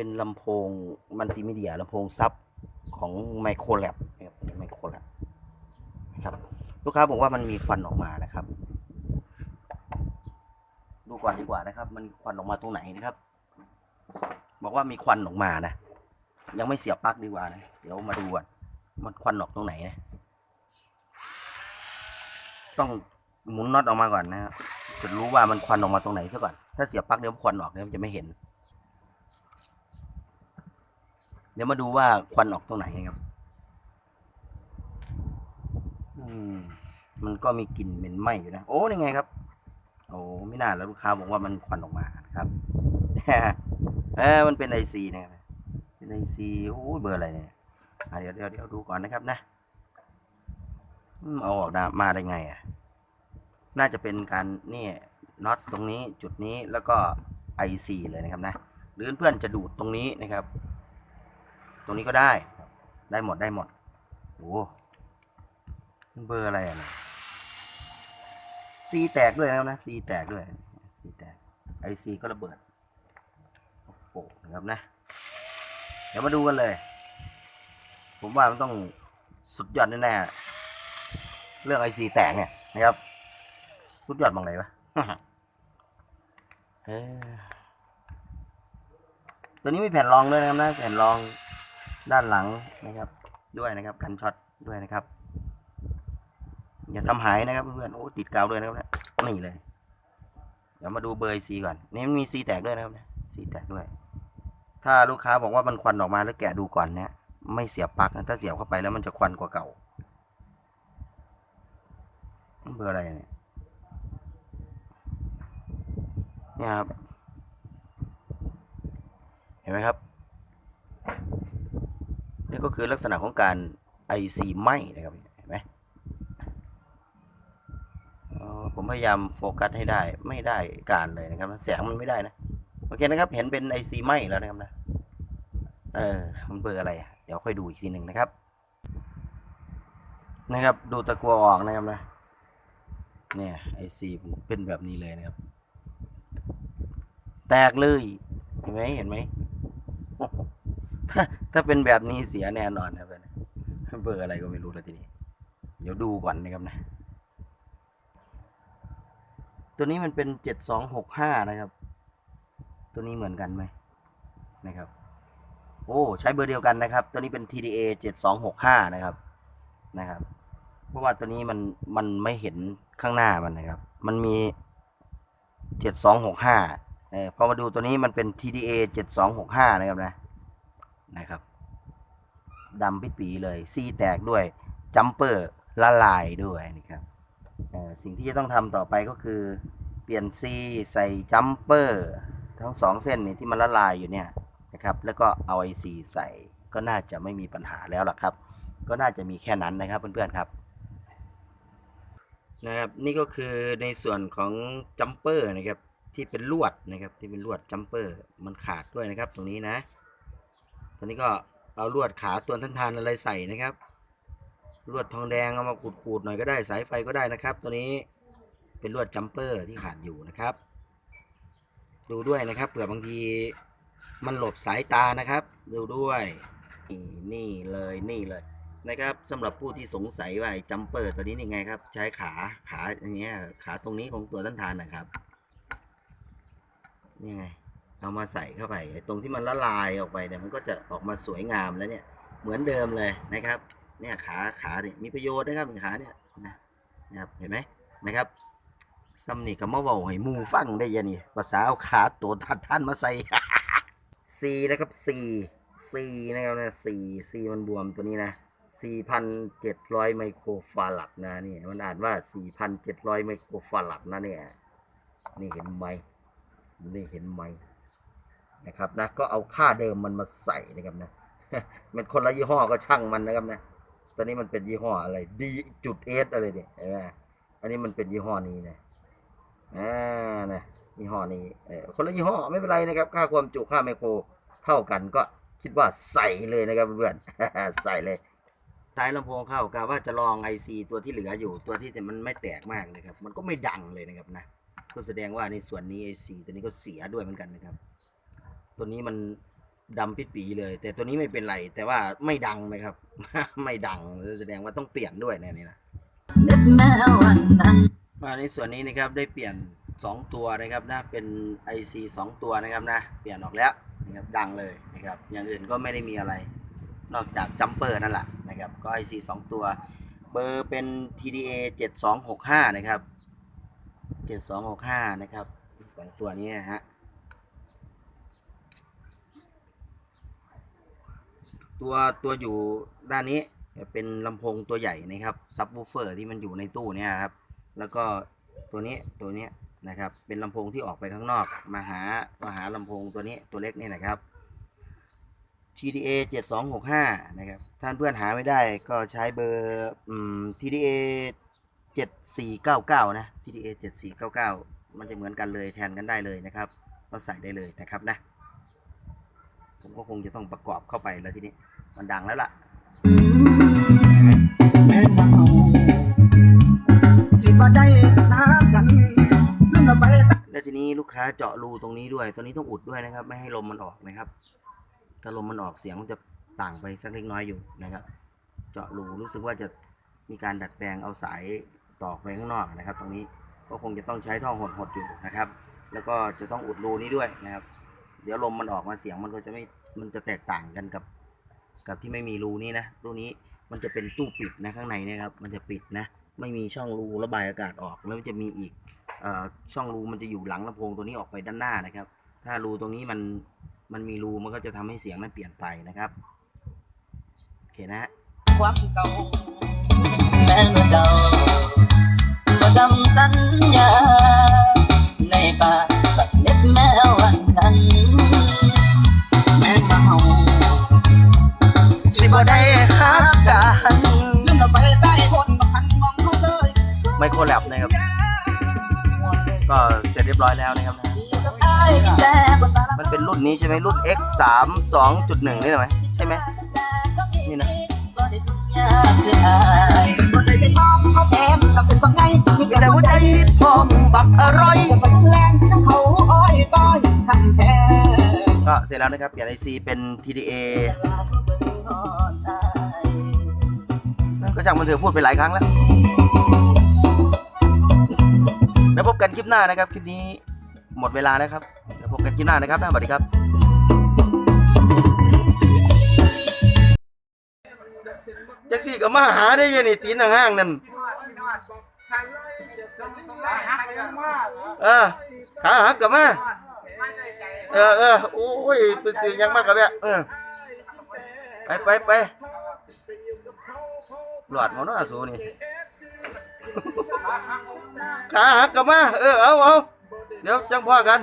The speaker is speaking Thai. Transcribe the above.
เป็นลำโพงมัลติมีเดียลำโพงซับของไมโครแลบนะครับไมโครแลบนะครับลูกค้าบอกว่ามันมีควันออกมานะครับ ดูก่อนดีกว่านะครับ มันควันออกมาตรงไหนนะครับ บอกว่ามีควันออกมานะ ยังไม่เสียบปลั๊กดีกว่านะ เดี๋ยวมาดูก่อนมันควันออกตรงไหนนะ ต้องหมุนน็อตออกมาก่อนนะครับจะรู้ว่ามันควันออกมาตรงไหนซะก่อน ถ้าเสียบปลั๊กเดี๋ยวควันออกเนี่ยมันจะไม่เห็น เดี๋ยวมาดูว่าควันออกตรงไหนนะครับ อืม มันก็มีกลิ่นเหม็นไหม้อยู่นะ โอ้นี่ไงครับ โอ้ไม่น่าแล้วลูกค้าบอกว่ามันควันออกมานะครับเออมันเป็นไอซีนะครับเป็นไอซีโอ้ยเบอร์อะไรเนี่ยอะเดี๋ยวเดี๋ยวเดี๋ยวดูก่อนนะครับนะอืมเอาออกมามาได้ไงอะ น่าจะเป็นการนี่น็อตตรงนี้จุดนี้แล้วก็ไอซีเลยนะครับนะ หรือเพื่อนจะดูดตรงนี้นะครับ ตรงนี้ก็ได้ ได้หมดได้หมดโอ้เบอร์อะไรอะนะซีแตกด้วยนะครับนะซีแตกด้วยซีแตกไอซีก็ระเบิดโอ้โหนะครับนะ เดี๋ยวมาดูกันเลย ผมว่ามันต้องสุดยอดแน่ๆเรื่องไอซีแตกเนี่ยนะครับ สุดยอดบางไหนวะเอ้ยตัวนี้มีแผ่นรองด้วยนะครับนะแผ่นรอง ด้านหลังนะครับด้วยนะครับกันช็อตด้วยนะครับ อย่าทำหายนะครับเพื่อนๆโอ้ติดกาวด้วยนะครับนะนี่เลย เดี๋ยวมาดูเบอร์ซีก่อน นี่มันมีซีแตกด้วยนะครับซีแตกด้วย ถ้าลูกค้าบอกว่ามันควันออกมาแล้วแกะดูก่อนเนี่ยไม่เสียบปลั๊กนะถ้าเสียบเข้าไปแล้วมันจะควันกว่าเก่าเบอร์อะไรเนี่ยเนี่ยครับ เห็นไหมครับ นี่ก็คือลักษณะของการไอซีไหมนะครับเห็นไหมผมพยายามโฟกัสให้ได้ไม่ได้การเลยนะครับแสงมันไม่ได้นะโอเคนะครับ เห็นเป็นไอซีไหมแล้วนะครับนะเออมันเบอร์อะไร เดี๋ยวค่อยดูอีกทีหนึ่งนะครับ นะครับ ดูตะกัวออกนะครับนะเนี่ยไอซีเป็นแบบนี้เลยนะครับ แตกเลยเห็นไหมเห็นไหม ถ้าถ้าเป็นแบบนี้เสียแน่นอนนะครับเบอร์อะไรก็ไม่รู้แล้วทีนี้ เดี๋ยวดูก่อนนะครับนะ ตัวนี้มันเป็นเจ็ดสองหกห้านะครับ ตัวนี้เหมือนกันไหมนะครับ โอ้ใช้เบอร์เดียวกันนะครับ ตัวนี้เป็น TDA เจ็ดสองหกห้านะครับนะครับ เพราะว่าตัวนี้มันมันไม่เห็นข้างหน้ามันนะครับ มันมีเจ็ดสองหกห้าเออพอมาดูตัวนี้มันเป็น TDA เจ็ดสองหกห้านะครับนะ นะครับดำปิดปีเลย ซีแตกด้วยจัมเปอร์ละลายด้วยนะครับสิ่งที่จะต้องทำต่อไปก็คือ เปลี่ยนซีใส่จัมเปอร์ทั้งสองเส้นนี่ที่มันละลายอยู่เนี่ยนะครับ แล้วก็เอาไอซีใส่ก็น่าจะไม่มีปัญหาแล้วล่ะครับ ก็น่าจะมีแค่นั้นนะครับเพื่อนๆครับนะครับนี่ก็คือในส่วนของจัมเปอร์นะครับที่เป็นลวดนะครับที่เป็นลวดจัมเปอร์มันขาดด้วยนะครับตรงนี้นะ ตอนนี้ก็เอาลวดขาตัวทันทานอะไรใส่นะครับ ลวดทองแดงเอามาขูดๆหน่อยก็ได้สายไฟก็ได้นะครับ ตัวนี้เป็นลวดจัมเปอร์ที่ขาดอยู่นะครับ ดูด้วยนะครับเผื่อบางทีมันหลบสายตานะครับ ดูด้วยนี่นี่เลยนี่เลยนะครับสำหรับผู้ที่สงสัยว่าจัมเปอร์ตัวนี้นี่ไงครับ ใช้ขาขาอย่างเงี้ยขาตรงนี้ของตัวต้านทานนะครับนี่ไง เอามาใส่เข้าไปตรงที่มันละลายออกไปเนี่ยมันก็จะออกมาสวยงามแล้วเนี่ยเหมือนเดิมเลยนะครับ เนี่ยขาขาเนี่ยมีประโยชน์นะครับขาเนี่ยนะครับเห็นไหมนะครับซัมนี่ก็มาเว้าให้มูฟังได้ยันี่ภาษาเอาขาตัวทัดท่านมาใส่ซีนะครับซีซีนะครับนะซีซีมันบวมตัวนี้นะสี่พันเจ็ดร้อยไมโครฟารัดนะเนี่ยมันอ่านว่าสี่พันเจ็ดร้อยไมโครฟารัดนะเนี่ยนี่เห็นไหมนี่เห็นไหม นะครับนะก็เอาค่าเดิมมันมาใส่นะครับนะมันคนละยี่ห้อก็ช่างมันนะครับนะตอนนี้มันเป็นยี่ห้ออะไรดีจุดเอสอะไรเนี่ยเห็นไหมอันนี้มันเป็นยี่ห้อนี้นะอ่านะยี่ห้อนี้เอคนละยี่ห้อไม่เป็นไรนะครับ ค่าความจุค่าไมโครเท่ากันก็คิดว่าใส่เลยนะครับเพื่อนใส่เลยสายลำโพงเข้ากะว่าจะลองไอซีตัวที่เหลืออยู่ตัวที่แต่มันไม่แตกมากนะครับ มันก็ไม่ดังเลยนะครับนะก็แสดงว่าในส่วนนี้ไอซีตัวนี้ก็เสียด้วยเหมือนกันนะครับ ตัวนี้มันดำปิดปีเลย แต่ตัวนี้ไม่เป็นไร แต่ว่าไม่ดังนะครับ ไม่ดังแสดงว่าต้องเปลี่ยนด้วยเนี่ยนี่นะมาในส่วนนี้นะครับได้เปลี่ยน 2 ตัวนะครับนะเป็น IC 2 ตัวนะครับนะ เปลี่ยนออกแล้วนะครับดังเลยนะครับ อย่างอื่นก็ไม่ได้มีอะไร นอกจากจัมเปอร์นั่นแหละนะครับก็ IC 2 ตัว เบอร์เป็น TDA 7265 นะครับ 7265 นะครับสองตัวนี้นะฮะ ตัวตัวอยู่ด้านนี้เป็นลำโพงตัวใหญ่นะครับซับวูเฟอร์ที่มันอยู่ในตู้เนี่ยครับ แล้วก็ตัวนี้ตัวนี้นะครับ เป็นลำโพงที่ออกไปข้างนอก มาหามาหาลำโพงตัวนี้ตัวเล็กนี่นะครับ TDA 7265 นะครับ ท่านเพื่อนหาไม่ได้ก็ใช้เบอร์อืม TDA 7499 นะ TDA 7499 มันจะเหมือนกันเลยแทนกันได้เลยนะครับ ก็ใส่ได้เลยนะครับนะ ผมก็คงจะต้องประกอบเข้าไปแล้วทีนี้ มันดังแล้วล่ะแม้ว่าเราสิบ่ได้นับกันลืมเราไปตั้งแล้วทีนี้ลูกค้าเจาะรูตรงนี้ด้วย ตัวนี้ต้องอุดด้วยนะครับ ไม่ให้ลมมันออกนะครับ ถ้าลมมันออกเสียงมันจะต่างไปสักเล็กน้อยอยู่นะครับ เจาะรูรู้สึกว่าจะมีการดัดแปลงเอาสายต่อไปข้างนอกนะครับ ตรงนี้ก็คงจะต้องใช้ท่อหดๆอยู่นะครับ แล้วก็จะต้องอุดรูนี้ด้วยนะครับ เดี๋ยวลมมันออกมาเสียงมันก็จะไม่มันจะแตกต่างกันกับ กับที่ไม่มีรูนี้นะตู้นี้มันจะเป็นตู้ปิดนะข้างในเนี่ยครับมันจะปิดนะ ไม่มีช่องรูระบายอากาศออกแล้วมันจะมีอีกอ่อช่องรูมันจะอยู่หลังลำโพงตัวนี้ออกไปด้านหน้านะครับ ถ้ารูตรงนี้มันมันมีรูมันก็จะทำให้เสียงนั้นเปลี่ยนไปนะครับโอเคนะฮะความเก่าแม้ว่าเจ้า แลบนะครับ ก็เสร็จเรียบร้อยแล้วนะครับนะดีกับอ้ายแค่บนตาละมันเป็นรุ่นนี้ใช่ไหมรุ่น X 3 2.1นี่ไหมใช่ไหมนี่นะบ่ได้ทุกอย่างคืออ้ายบ่ได้จะมองเขาแถมกับเป็นว่าไงมีมีแต่หัวใจพร้อมบักอร่อยจะไปแรงทั้งเขาอ้อยต้อยคันแท้ก็เสร็จแล้วนะครับเปลี่ยน IC เป็น TDA ก็ช่างมันเถอะพูดไปหลายครั้งแล้ว แล้วพบกันคลิปหน้านะครับ คลิปนี้หมดเวลาแล้วครับ แล้วพบกันคลิปหน้านะครับนะสวัสดีครับ แจ็คซี่กับมาหาได้ยังนี่ตีนห้างนั่นเออขาหักกับมาเออเออโอ้ยเป็นสื่อยังมากกับแบบเออไปไปไปหลอดมอน้าสูนี่ ขาหักกันมา เออเอาเอาเดี๋ยวจังพ่อกัน